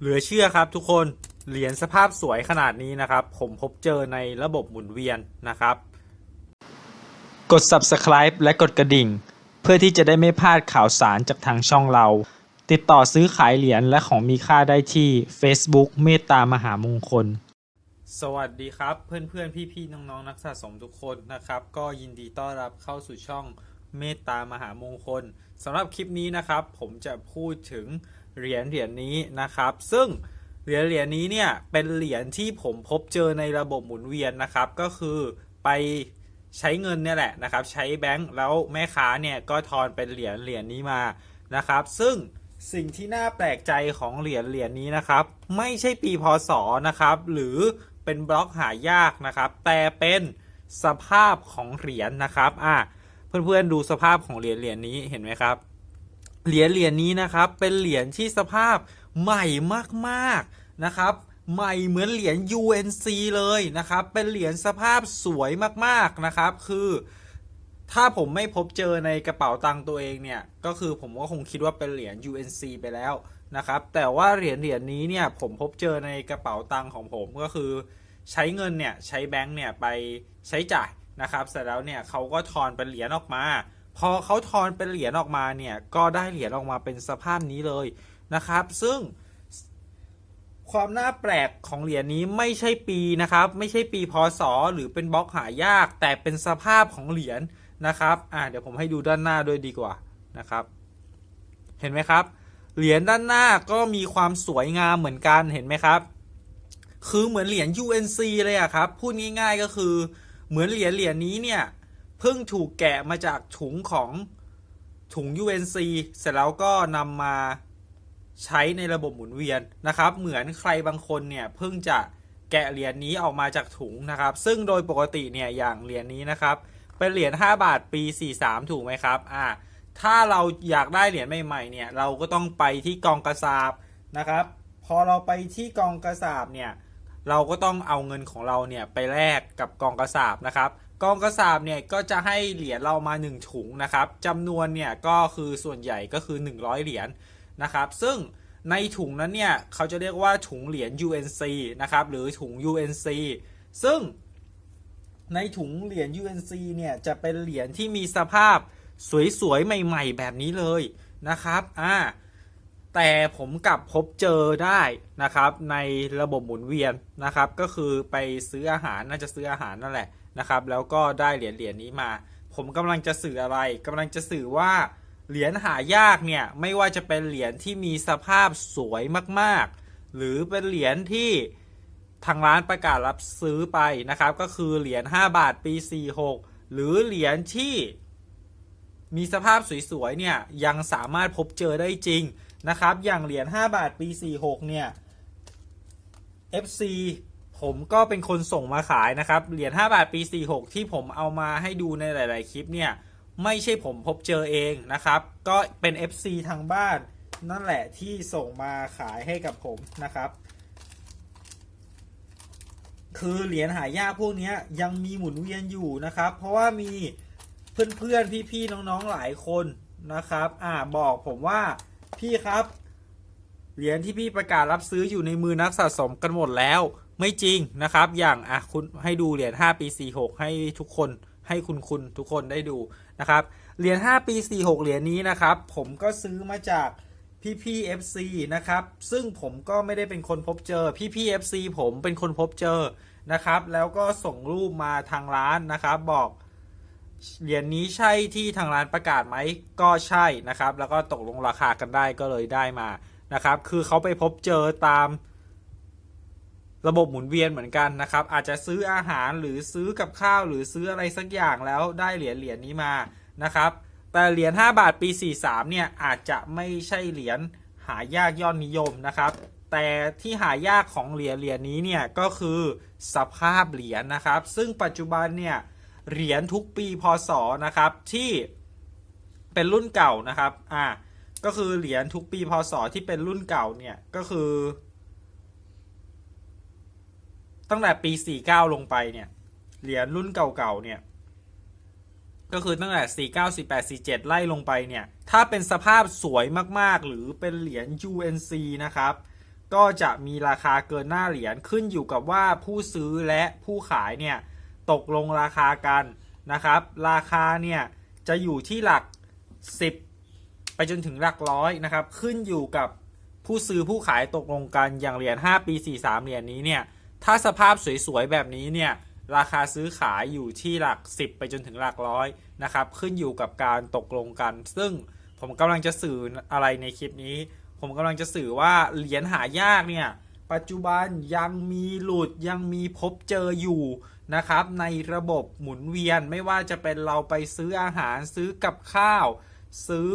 เหลือเชื่อครับทุกคนเหรียญสภาพสวยขนาดนี้นะครับ ผมพบเจอในระบบหมุนเวียนนะครับ กด subscribe และกดกระดิ่ง เพื่อที่จะได้ไม่พลาดข่าวสารจากทางช่องเรา ติดต่อซื้อขายเหรียญและของมีค่าได้ที่ Facebook เมตตามหามงคล สวัสดีครับ เพื่อนๆ พี่ๆ น้องๆ นักสะสมทุกคนนะครับ ก็ยินดีต้อนรับเข้าสู่ช่องเมตตามหามงคลสำหรับคลิปนี้นะครับ ผมจะพูดถึง เหรียญเหรียญนี้นะครับ ซึ่งเหรียญเหรียญนี้เนี่ยเป็นเหรียญที่ผมพบเจอในระบบหมุนเวียนนะครับ ก็คือไปใช้เงินเนี่ยแหละนะครับ ใช้แบงก์แล้วแม่ค้าเนี่ยก็ทอนเป็นเหรียญเหรียญนี้มานะครับ ซึ่งสิ่งที่น่าแปลกใจของเหรียญเหรียญนี้นะครับ ไม่ใช่ปีพศนะครับ หรือเป็นบล็อกหายากนะครับ แต่เป็นสภาพของเหรียญนะครับอะเพื่อนๆดูสภาพของเหรียญเหรียญนี้เห็นไหมครับ เหรียญเหรียญนี้นะครับเป็นเหรียญที่สภาพใหม่มากๆนะครับ ใหม่เหมือนเหรียญ UNC เลยนะครับ เป็นเหรียญสภาพสวยมากๆนะครับ คือถ้าผมไม่พบเจอในกระเป๋าตังค์ตัวเองเนี่ย ก็คือผมก็คงคิดว่าเป็นเหรียญ UNC ไปแล้วนะครับ แต่ว่าเหรียญเหรียญนี้เนี่ยผมพบเจอในกระเป๋าตังค์ของผมก็คือ ใช้เงินเนี่ยใช้แบงค์เนี่ยไปใช้จ่ายนะครับ เสร็จแล้วเนี่ยเขาก็ทอนเป็นเหรียญออกมา พอเขาทอนเป็นเหรียญออกมาเนี่ย ก็ได้เหรียญออกมาเป็นสภาพนี้เลยนะครับ ซึ่งความน่าแปลกของเหรียญนี้ไม่ใช่ปีนะครับ ไม่ใช่ปีพศหรือเป็นบล็อกหายาก แต่เป็นสภาพของเหรียญนะครับอ่าเดี๋ยวผมให้ดูด้านหน้าด้วยดีกว่านะครับ เห็นไหมครับ เหรียญด้านหน้าก็มีความสวยงามเหมือนกันเห็นไหมครับ คือเหมือนเหรียญ UNC เลยอะครับ พูดง่ายๆก็คือเหมือนเหรียญเหรียญนี้เนี่ย เพิ่งถูกแกะมาจากถุงของถุง UNC เสร็จแล้วก็นำมาใช้ในระบบหมุนเวียนนะครับ เหมือนใครบางคนเนี่ยเพิ่งจะแกะเหรียญนี้ออกมาจากถุงนะครับ ซึ่งโดยปกติเนี่ยอย่างเหรียญนี้นะครับ เป็นเหรียญ5บาทปี 43 ถูกไหมครับอ่าถ้าเราอยากได้เหรียญใหม่ๆเนี่ยเราก็ต้องไปที่กองกระสาบนะครับ พอเราไปที่กองกระสาบเนี่ยเราก็ต้องเอาเงินของเราเนี่ยไปแลกกับกองกระสาบนะครับ กองกระสาบเนี่ยก็จะให้เหรียญเรามา 1 ถุงนะครับจำนวนเนี่ยก็คือส่วนใหญ่ก็คือ 100 เหรียญนะครับ ซึ่งในถุงนั้นเนี่ยเขาจะเรียกว่าถุงเหรียญ UNC นะครับหรือถุง UNC ซึ่งในถุงเหรียญ UNC เนี่ยจะเป็นเหรียญที่มีสภาพสวยๆ ใหม่ๆ แบบนี้เลยนะครับอ่าแต่ผมกลับพบเจอได้นะครับในระบบหมุนเวียนนะครับ ก็คือไปซื้ออาหารน่าจะซื้ออาหารนั่นแหละ นะครับ แล้วก็ได้เหรียญเหรียญนี้มา ผมกำลังจะสื่ออะไรกำลังจะสื่อว่าเหรียญหายากเนี่ยไม่ว่าจะเป็นเหรียญที่มีสภาพสวยมากๆ หรือเป็นเหรียญที่ทางร้านประกาศรับซื้อไปนะครับ ก็คือเหรียญ5บาทปี 46 หรือเหรียญที่มีสภาพสวยๆเนี่ยยังสามารถพบเจอได้จริงนะครับ อย่างเหรียญ5บาทปี 46 เนี่ย FC ผมก็เป็นคนส่งมาขายนะครับ เหรียญ5บาทปี 46 ที่ผมเอามาให้ดูในหลาย ๆ คลิปเนี่ย ไม่ใช่ผมพบเจอเองนะครับ ก็เป็น FC ทางบ้าน นั่นแหละที่ส่งมาขายให้กับผมนะครับ คือเหรียญหายากพวกนี้ยยังมีหมุนเวียนอยู่นะครับ เพราะว่ามีเพื่อน ๆ พี่ ๆ น้อง ๆ หลายคนนะครับ อ่าบอกผมว่าพี่ครับ เหรียญที่พี่ประกาศรับซื้ออยู่ในมือนักสะสมกันหมดแล้ว ไม่จริงนะครับ อย่างอะคุณให้ดูเหรียญ5 ปี 46 ให้ทุกคนให้คุณคุณทุกคนได้ดูนะครับ เหรียญ5 ปี 46 เหรียญนี้นะครับ ผมก็ซื้อมาจากพี่พี่ๆ FC นะครับ ซึ่งผมก็ไม่ได้เป็นคนพบเจอพี่พี่ๆ FC ผมเป็นคนพบเจอนะครับ แล้วก็ส่งรูปมาทางร้านนะครับ บอกเหรียญนี้ใช่ที่ทางร้านประกาศไหมก็ใช่นะครับ แล้วก็ตกลงราคากันได้ก็เลยได้มานะครับ คือเขาไปพบเจอตาม ระบบหมุนเวียนเหมือนกันนะครับ อาจจะซื้ออาหารหรือซื้อกับข้าวหรือซื้ออะไรสักอย่างแล้วได้เหรียญเหรียญนี้มานะครับ แต่เหรียญ5บาทปี 43 เนี่ยอาจจะไม่ใช่เหรียญหายากยอดนิยมนะครับ แต่ที่หายากของเหรียญเหรียญนี้เนี่ยก็คือสภาพเหรียญนะครับ ซึ่งปัจจุบันเนี่ยเหรียญทุกปีพศนะครับที่เป็นรุ่นเก่านะครับ อ่า ก็คือเหรียญทุกปีพศที่เป็นรุ่นเก่าเนี่ยก็คือ ตั้งแต่ปี 49 ลงไปเนี่ย เหรียญรุ่นเก่าๆ เนี่ย ก็คือตั้งแต่ 49 48 47 ไล่ลงไปเนี่ย ถ้าเป็นสภาพสวยมากๆ หรือเป็นเหรียญ UNC นะครับ ก็จะมีราคาเกินหน้าเหรียญขึ้นอยู่กับว่าผู้ซื้อและผู้ขายเนี่ย ตกลงราคากันนะครับ ราคาเนี่ย จะอยู่ที่หลัก 10 ไปจนถึงหลักร้อยนะครับ ขึ้นอยู่กับผู้ซื้อผู้ขายตกลงกันอย่างเหรียญ5ปี 43 เหรียญนี้เนี่ย ถ้าสภาพสวยๆ แบบนี้เนี่ยราคาซื้อขายอยู่ที่หลัก 10 ไปจนถึงหลักร้อยนะครับขึ้นอยู่กับการตกลงกัน ซึ่งผมกำลังจะสื่ออะไรในคลิปนี้ ผมกำลังจะสื่อว่าเหรียญหายากเนี่ยปัจจุบันยังมีหลุดยังมีพบเจออยู่นะครับในระบบหมุนเวียนไม่ว่าจะเป็นเราไปซื้ออาหารซื้อกับข้าว ซื้อ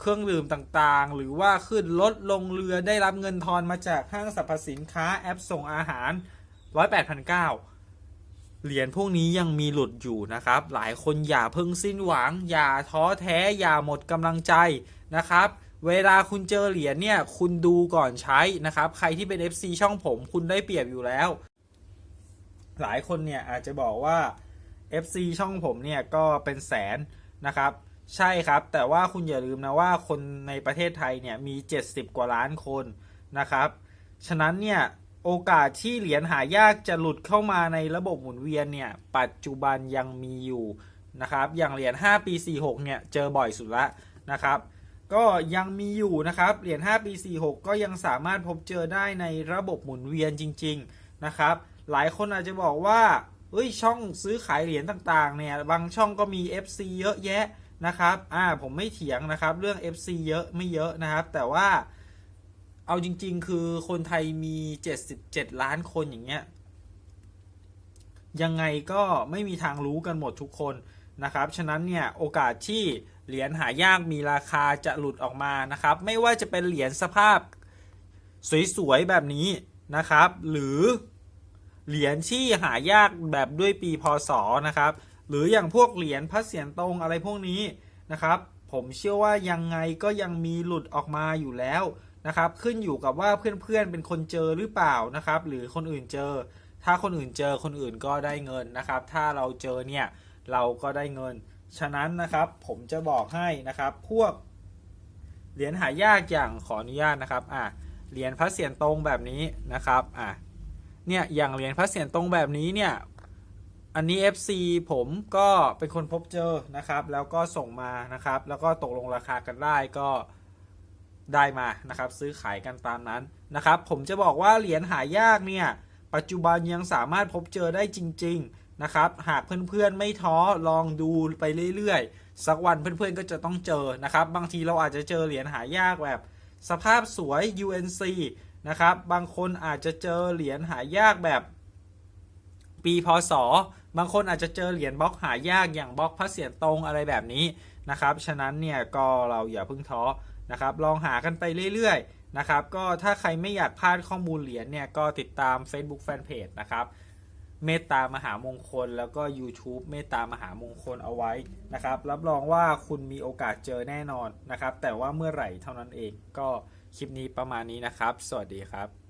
เครื่องดื่มต่างๆ หรือว่าขึ้นรถลงเรือได้รับเงินทอนมาจากห้างสรรพสินค้าแอปส่งอาหาร108,900เหรียญพวกนี้ยังมีหลุดอยู่นะครับ หลายคนอย่าเพิ่งสิ้นหวัง อย่าท้อแท้อย่าหมดกำลังใจนะครับ เวลาคุณเจอเหรียญเนี่ยคุณดูก่อนใช้นะครับ ใครที่เป็น FC ช่องผมคุณได้เปรียบอยู่แล้ว หลายคนเนี่ยอาจจะบอกว่า FC ช่องผมเนี่ยก็เป็นแสนนะครับ ใช่ครับ แต่ว่าคุณอย่าลืมนะว่าคนในประเทศไทยเนี่ยมี 70 กว่าล้านคนนะครับ ฉะนั้นเนี่ยโอกาสที่เหรียญหายากจะหลุดเข้ามาในระบบหมุนเวียนเนี่ยปัจจุบันยังมีอยู่นะครับ อย่างเหรียญ5ปี 46 เนี่ยเจอบ่อยสุดละนะครับ ก็ยังมีอยู่นะครับ เหรียญ5ปี 46 ก็ยังสามารถพบเจอได้ในระบบหมุนเวียนจริง ๆนะครับ หลายคนอาจจะบอกว่า เฮ้ยช่องซื้อขายเหรียญต่างๆเนี่ยบางช่องก็มี FC เยอะแยะนะครับอ่าผมไม่เถียงนะครับเรื่อง FC เยอะไม่เยอะนะครับ แต่ว่าเอาจริง ๆ คือคนไทยมี 77 ล้านคนอย่างเงี้ยยังไงก็ไม่มีทางรู้กันหมดทุกคนนะครับ ฉะนั้นเนี่ยโอกาสที่เหรียญหายากมีราคาจะหลุดออกมานะครับ ไม่ว่าจะเป็นเหรียญสภาพสวยๆแบบนี้นะครับ หรือ เหรียญที่หายากแบบด้วยปีพศนะครับ หรืออย่างพวกเหรียญพระเศียรตรงอะไรพวกนี้นะครับ ผมเชื่อว่ายังไงก็ยังมีหลุดออกมาอยู่แล้วนะครับ ขึ้นอยู่กับว่าเพื่อนๆเป็นคนเจอหรือเปล่านะครับ หรือคนอื่นเจอ ถ้าคนอื่นเจอคนอื่นก็ได้เงินนะครับ ถ้าเราเจอเนี่ยเราก็ได้เงิน ฉะนั้นนะครับผมจะบอกให้นะครับ พวกเหรียญหายากอย่างขออนุญาตนะครับอะเหรียญพระเศียรตรงแบบนี้นะครับอะ เนี่ยอย่างเหรียญพระเศียรตรงแบบนี้เนี่ยอันนี้ FC ผมก็เป็นคนพบเจอนะครับ แล้วก็ส่งมานะครับ แล้วก็ตกลงราคากันได้ก็ได้มานะครับ ซื้อขายกันตามนั้นนะครับ ผมจะบอกว่าเหรียญหายากเนี่ยปัจจุบันยังสามารถพบเจอได้จริง ๆนะครับ หากเพื่อนๆไม่ท้อลองดูไปเรื่อยๆ สักวันเพื่อนๆก็จะต้องเจอนะครับ บางทีเราอาจจะเจอเหรียญหายากแบบ สภาพสวย UNC นะครับ บางคนอาจจะเจอเหรียญหายากแบบปีพศ บางคนอาจจะเจอเหรียญบล็อกหายากอย่างบล็อกพระเศียรตรงอะไรแบบนี้นะครับ ฉะนั้นเนี่ยก็เราอย่าเพิ่งท้อนะครับ ลองหากันไปเรื่อยๆนะครับ ก็ถ้าใครไม่อยากพลาดข้อมูลเหรียญเนี่ยก็ติดตาม Facebook Fanpage นะครับเมตตามหามงคลแล้วก็ YouTube เมตตามหามงคลเอาไว้นะครับ รับรองว่าคุณมีโอกาสเจอแน่นอนนะครับ แต่ว่าเมื่อไหร่เท่านั้นเองก็ คลิปนี้ประมาณนี้นะครับ สวัสดีครับ